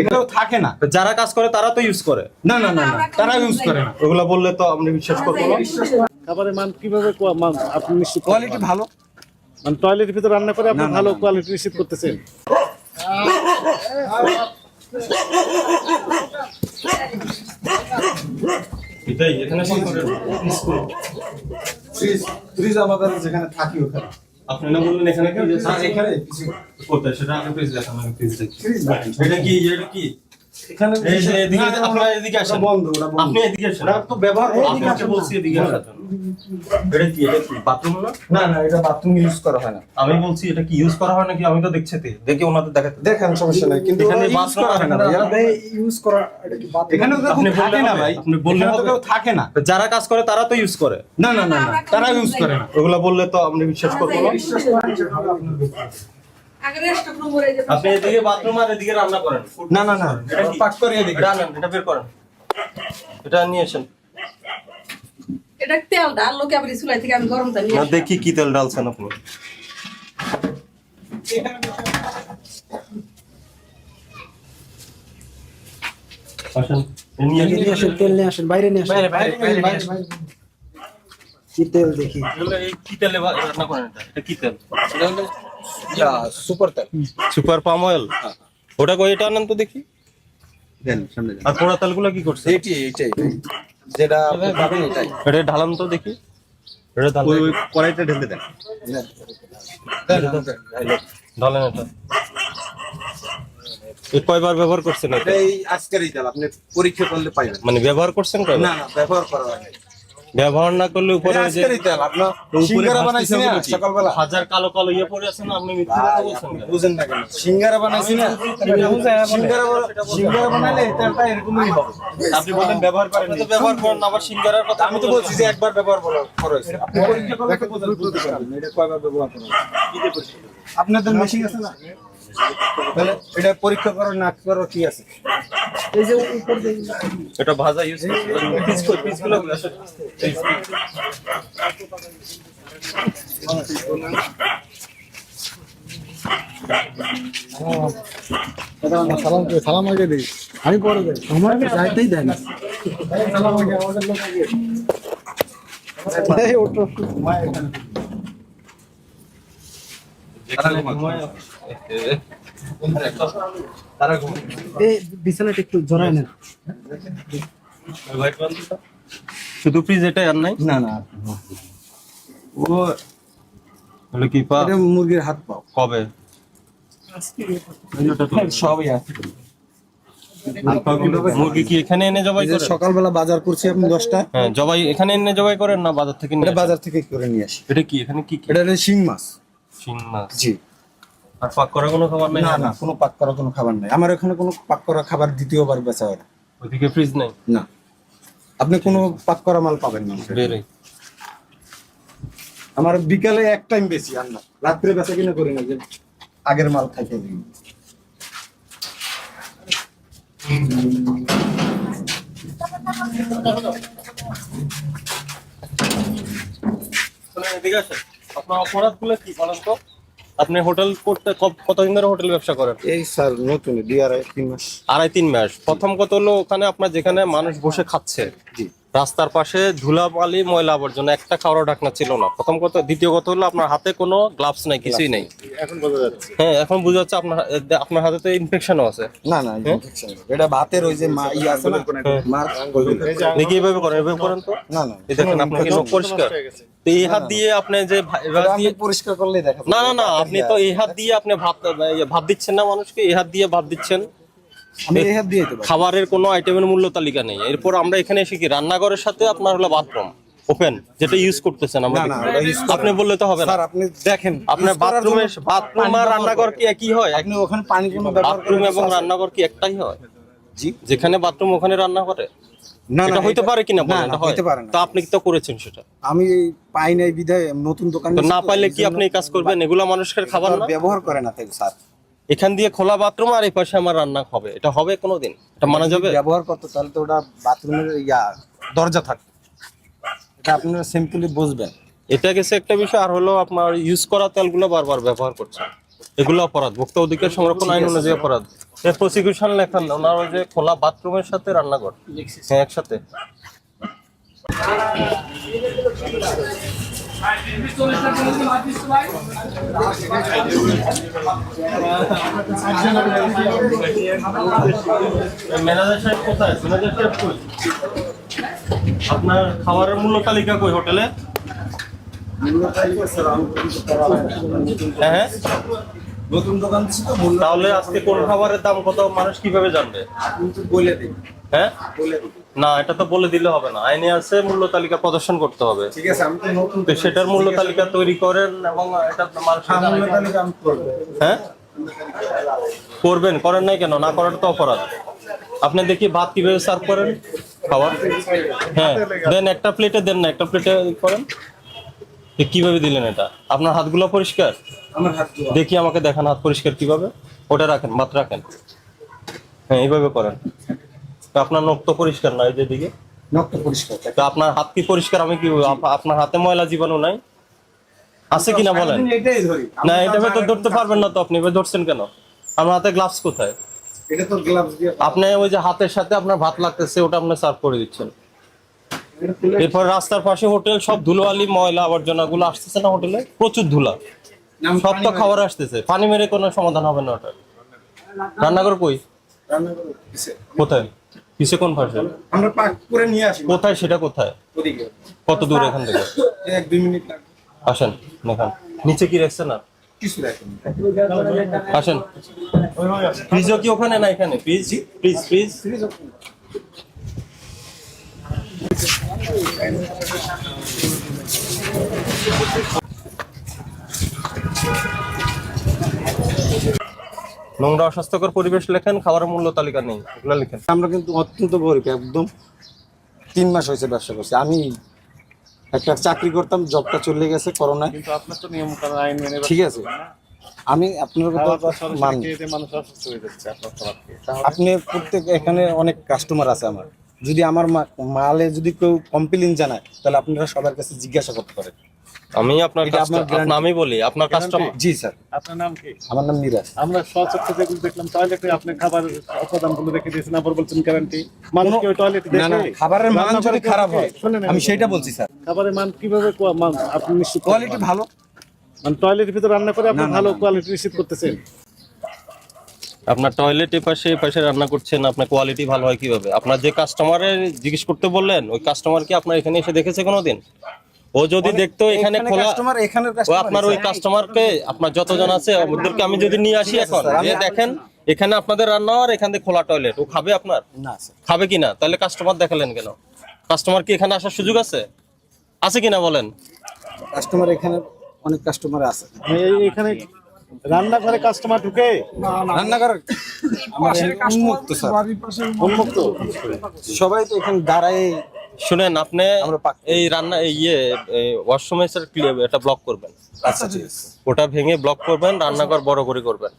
এগুলো থাকে না। যারা কাজ করে তারা তো ইউজ করে। না না না তারা ইউজ করে না। ওগুলা বললে তো আমরা বিশ্বাস করব খাবারের মান কীভাবে মান আপনি নিশ্চিত কোয়ালিটি ভালো। মানে টয়লেটের ভিতরে রান্না করে আপনি ভালো কোয়ালিটি নিশ্চিত করতেছেন? এখানে ফ্রিজ ফ্রিজ আমাদের যেখানে থাকি ওখানে। আপনি না বললেন এখানে। কি এখানে? করতে সেটা আমি প্লিজ দেখান আমি প্লিজ দেখি। এটা কি এটা কি? এখানে এই যে এদিকে না, না, আপনারা এদিকে ওটা আসেন। বন্ধ ওটা বন্ধ। আপনি এদিকে আসেন। ওটা তো ব্যবহার করি না। আপনাকে বলছি এদিকে আসার জন্য। এটা কি এটা কি বাথরুম না? না না এটা বাথরুম ইউজ করা হয় না। আমি বলছি এটা কি ইউজ করা হয় নাকি? আমি তো দেখছি। দেখি ওনাদের দেখাতে। দেখেন সমস্যা নাই কিন্তু এখানে ইউজ করা হয় না আছে না? ভাইয়া। ইউজ করা এখানে কেউ থাকে না ভাই। বললে এখানে তো হবে? কেউ থাকে না। যারা কাজ করে তারা তো ইউজ করে। না না না না তারা ইউজ করে না। ওগুলা বললে তো আমরা বিশ্বাস করব আপনি এদিকে বাথরুম আর এদিকে রান্না করেন। না না না এটা পাক করে এদিকে এটা এটা বের করেন। এটা নিয়ে আসেন। এটা তেল ডাল লোকে আবার চুলাই থেকে আমি গরম তেল না দেখি কি তেল ডালছেন আপনি। নিয়ে আসেন। তেল নিয়ে আসেন বাইরে নিয়ে আসেন। বাইরে বাইরে বাইরে কি তেল দেখি? কি তেলে রান্না করেন এটা? কি তেল? সুপার তেল। Super palm oil? ওটা কই এটা আনেন তো দেখি। দেন সামনে আর পোড়া তেলগুলো কি করছে? এইটি এইটাই। যেটা পাবেন এটাই। এটা ঢালান তো দেখি। এটা ঢালান ওই কড়াইটা ঢেলে দেন। ঢালেন এটা। কয়বার ব্যবহার করছেন এটা? এটাই আজকেরই আপনি পরীক্ষা করলে পাইবেন। মানে ব্যবহার করছেন কয়বার? না না ব্যবহার করা হয় ব্যবহার না করলে উপরে সিঙ্গারা বানাইছি না ওগুলো কি? সকালবেলা। হাজার কালো কালো ইয়ে পড়ে আছে না আপনি মিথ্যা কথা বলছেন কেন? বুঝেন না কেন? সিঙ্গারা বানাইছি না? সিঙ্গারা সিঙ্গারা বানাইলে তেলটা এরকমই হবে। আপনি বলেন ব্যবহার করেন তো ব্যবহার করেন না, আবার সিঙ্গারার কথা আমি তো বলছি যে একবার ব্যবহার করা- করা হয়েছে। আপনি পরীক্ষা করলে বুঝতে- বুঝতে পারবেন। এটা কয়বার ব্যবহার করা আপনাদের মেশিন আছে না? তাহলে এটা পরীক্ষা করো না করো কি আছে? এই যে উপর দিয়ে এটা ভাজা ইউজ পিসগুলো সালাম সালাম আগে দিই। আমি পরে যাই। আমার যাইতেই দেয় না। এই বিছানাটা একটু জড়ায় নেন। শুধু ফ্রিজ এটাই আর নাই? না না। ও হলো কি পা? মুরগির হাত পাও কবে? সবই আছে। মুরগি কি এখানে এনে জবাই সকালবেলা বাজার করছি আপনি দশটা। হ্যাঁ জবাই এখানে এনে জবাই করেন না বাজার থেকে নিয়ে বাজার থেকে করে নিয়ে আসি। এটা কি এখানে কি কি? এটা শিং মাছ। শিং মাছ। জি। আর পাক করা কোনো খাবার নাই? না না কোনো পাক করা কোনো খাবার নাই। আমার এখানে কোনো পাক করা খাবার দ্বিতীয়বার বেচা হয় না। ওইদিকে ফ্রিজ নাই? না। আপনি কোনো পাক করা মাল পাবেন না বেরোই। আমার বিকালে এক টাইম বেশি আর না রাত্রে বেচা কিনা করি না যে আগের মাল খাইতে দিই। এদিকে আসেন। আপনার অপরাধগুলো কি বলেন তো? আপনি হোটেল করতে কতদিন ধরে হোটেল ব্যবসা করেন? এই স্যার নতুন ডিআরআই তিন মাস। আড়াই তিন মাস। প্রথম কত হলো ওখানে আপনার যেখানে মানুষ বসে খাচ্ছে। জি। রাস্তার পাশে ধুলাবালি ময়লা আবর্জনা একটা খাওয়ার ঢাকনা ছিল না। প্রথম কথা দ্বিতীয় কথা হলো আপনার হাতে কোনো গ্লাভস নাই কিছুই নাই। এখন বোঝা যাচ্ছে। হ্যাঁ এখন বোঝা যাচ্ছে আপনার আপনার হাতে তো ইনফেকশনও আছে। না না infection হবে। এটা ভাতের ওই যে মা ই আছে না? মার দেখি এইভাবে করেন এভাবে করেন তো? না না। এই দেখেন আপনার কি পরিষ্কার। তো এই হাত দিয়ে আপনি যে এভাবে দিয়ে পরিষ্কার করলেই দেখা না না না আপনি তো এই হাত দিয়ে আপনি ভাত ইয়ে, ভাত দিচ্ছেন না মানুষকে এই হাত দিয়ে ভাত দিচ্ছেন। খাবারের কোনো আইটেমের মূল্য তালিকা নেই। এরপর আমরা এখানে এসে কি রান্নাঘরের সাথে আপনার হলো বাথরুম ওপেন যেটা ইউজ করতেছেন আমরা আপনি বললে তো হবে না। আপনি দেখেন আপনার বাথরুমে বাথরুম আর রান্নাঘর কি একই হয়? আপনি ওখানে পানি কোনো বাথরুম এবং রান্নাঘর কি একটাই হয়? জি। যেখানে বাথরুম ওখানে রান্না করে? না এটা না হইতে পারে কিনা বলেন? না এটা হইতে পারে না। তো আপনি তো করেছেন সেটা? আমি পাই নাই বিধায় নতুন দোকান না পাইলে কি আপনি কাজ করবেন? এগুলা মানুষের খাবার ব্যবহার করে না তাই স্যার। এখান দিয়ে খোলা বাথরুম আর এই পাশে আমার রান্না হবে। এটা হবে কোনোদিন? এটা মানা যাবে? ব্যবহার করতে তাহলে তো ওটা বাথরুমের ইয়া দরজা থাকে এটা আপনারা সিম্পলি বুঝবেন। এটা গেছে একটা বিষয় আর হলো আপনার ইউজ করা তেলগুলো বারবার ব্যবহার করছে এগুলো অপরাধ ভোক্তা অধিকার সংরক্ষণ আইন অনুযায়ী অপরাধ। প্রসিকিউশন লেখান ওনার যে খোলা বাথরুমের সাথে রান্নাঘর। হ্যাঁ একসাথে। ম্যানেজার সাহেব কোথায়? ম্যানেজার আপনার খাবারের মূল্য তালিকা কই হোটেলে? হ্যাঁ হ্যাঁ। নতুন দোকান তো মূল্য তাহলে আজকে কোন খাবারের দাম কত? মানুষ কীভাবে জানবে? বলে দিই হ্যাঁ? বলে দিই না এটা তো বলে দিলে হবে না। আইনে আছে মূল্য তালিকা প্রদর্শন করতে হবে। ঠিক আছে আমি তো নতুন তো সেটার মূল্য তালিকা তৈরি করেন এবং এটা মানুষ হ্যাঁ, মূল্য তালিকা আমি করব। হ্যাঁ? করবেন করেন নাই কেন? না করার তো অপরাধ। আপনি দেখি ভাত কীভাবে সার্ভ করেন? খাবার? হ্যাঁ দেন একটা প্লেটে দেন না একটা প্লেটে করেন। কীভাবে দিলেন এটা? আপনার হাতগুলো পরিষ্কার? দেখি আমাকে দেখান হাত পরিষ্কার কীভাবে। ওটা রাখেন ভাত রাখেন। হ্যাঁ এইভাবে করেন। তো আপনার নখ তো পরিষ্কার না এই যে দিকে? নখটা পরিষ্কার। তো আপনার হাত কি পরিষ্কার? আমি কি আপনার হাতে ময়লা জীবাণু নাই? আছে কিনা বলেন? না এটা তো ধরতে পারবেন না তো আপনি ধরছেন কেন? আমার হাতে গ্লাভস কোথায়? এটা তো গ্লাভস দিয়ে আপনি ওই যে হাতের সাথে আপনার ভাত লাগতেছে ওটা আপনি সার্ভ করে দিচ্ছেন। এরপর রাস্তার পাশে হোটেল সব ধুলোয়ালি ময়লা আবর্জনা গুলো আসতেছে না হোটেলে? প্রচুর ধুলা। সব তো খাবার আসতেছে। পানি মেরে কোনো সমাধান হবে না ওটা রান্নাঘর কই। কোথায়? কিসে কোন পাশে? আমরা পাক করে নিয়ে আসি। কোথায়? সেটা কোথায়? ওদিকে। কত দূর এখান থেকে? এক দুই মিনিট লাগবে। আসেন দেখান। নিচে কি রাখছে না কিছু রাখেন আসেন। ফ্রিজও কি ওখানে না এখানে? ফ্রিজ ফ্রিজ ফ্রিজ নোংরা অস্বাস্থ্যকর পরিবেশ লেখেন খাবারের মূল্য তালিকা নেই এগুলো লিখেন। আমরা কিন্তু অত্যন্ত গরিব একদম তিন মাস হয়েছে ব্যবসা করছি। আমি একটা চাকরি করতাম জবটা চলে গেছে করোনায়। কিন্তু আপনার তো নিয়ম কানুন আইন মেনে ঠিক আছে। আমি আপনার কথা মানি। মানুষ অসুস্থ হয়ে যাচ্ছে আপনার খাবার আপনি প্রত্যেক এখানে অনেক কাস্টমার আছে আমার। যদি আমার মা- মালে যদি কেউ কমপ্লেন জানায় তাহলে আপনারা সবার কাছে জিজ্ঞাসা করতে পারেন। আমি আপনার আমি বলি আপনার কাস্টমার জি স্যার। আপনার নাম কি? আমার নাম নিরাজ আমরা সচক্ষে যেগুলো দেখলাম টয়লেটে আপনি খাবার উপাদানগুলো রেখে দিয়েছেন আবার বলছেন গ্যারান্টি মানুষ কি ওই টয়লেটে না না খাবারের মান যদি খারাপ হয় দেখে? আমি সেটা বলছি স্যার। খাবারের মান কীভাবে মান আপনি নিশ্চিত কোয়ালিটি ভালো। মানে টয়লেটের ভিতরে রান্না করে আপনি ভালো কোয়ালিটি নিশ্চিত করতেছেন? আপনার টয়লেট পাশে পাশে রান্না করছেন আপনার কোয়ালিটি ভালো হয় কীভাবে? আপনার যে কাস্টমারের জিজ্ঞেস করতে বললেন ওই কাস্টমার কি আপনার এখানে এসে দেখেছে কোনোদিন? ও যদি দেখতো এখানে খোলা কাস্টমার ও কাস্টমার আপনার ওই কাস্টমারকে আপনার যতজন আছে ওদেরকে আমি যদি নিয়ে আসি এখন দেখেন এখানে আপনাদের রান্না আর এখান থেকে খোলা টয়লেট ও খাবে আপনার? খাবে কিনা তাহলে কাস্টমার দেখালেন কেন? কাস্টমার কি এখানে আসার সুযোগ আছে? আছে কিনা বলেন? কাস্টমার এখানে অনেক কাস্টমার আছে। এখানে রান্নাঘরে কাস্টমার ঢুকে? রান্নাঘর? উন্মুক্ত স্যার উন্মুক্ত? সবাই তো এখানে দাঁড়ায় শুনেন আপনি এই রান্না এই ইয়ে ওয়াশরুমে স্যার ক্লিয়ার এটা ব্লক করবেন। আচ্ছা ওটা ভেঙে ব্লক করবেন রান্নাঘর বড় করে করবেন।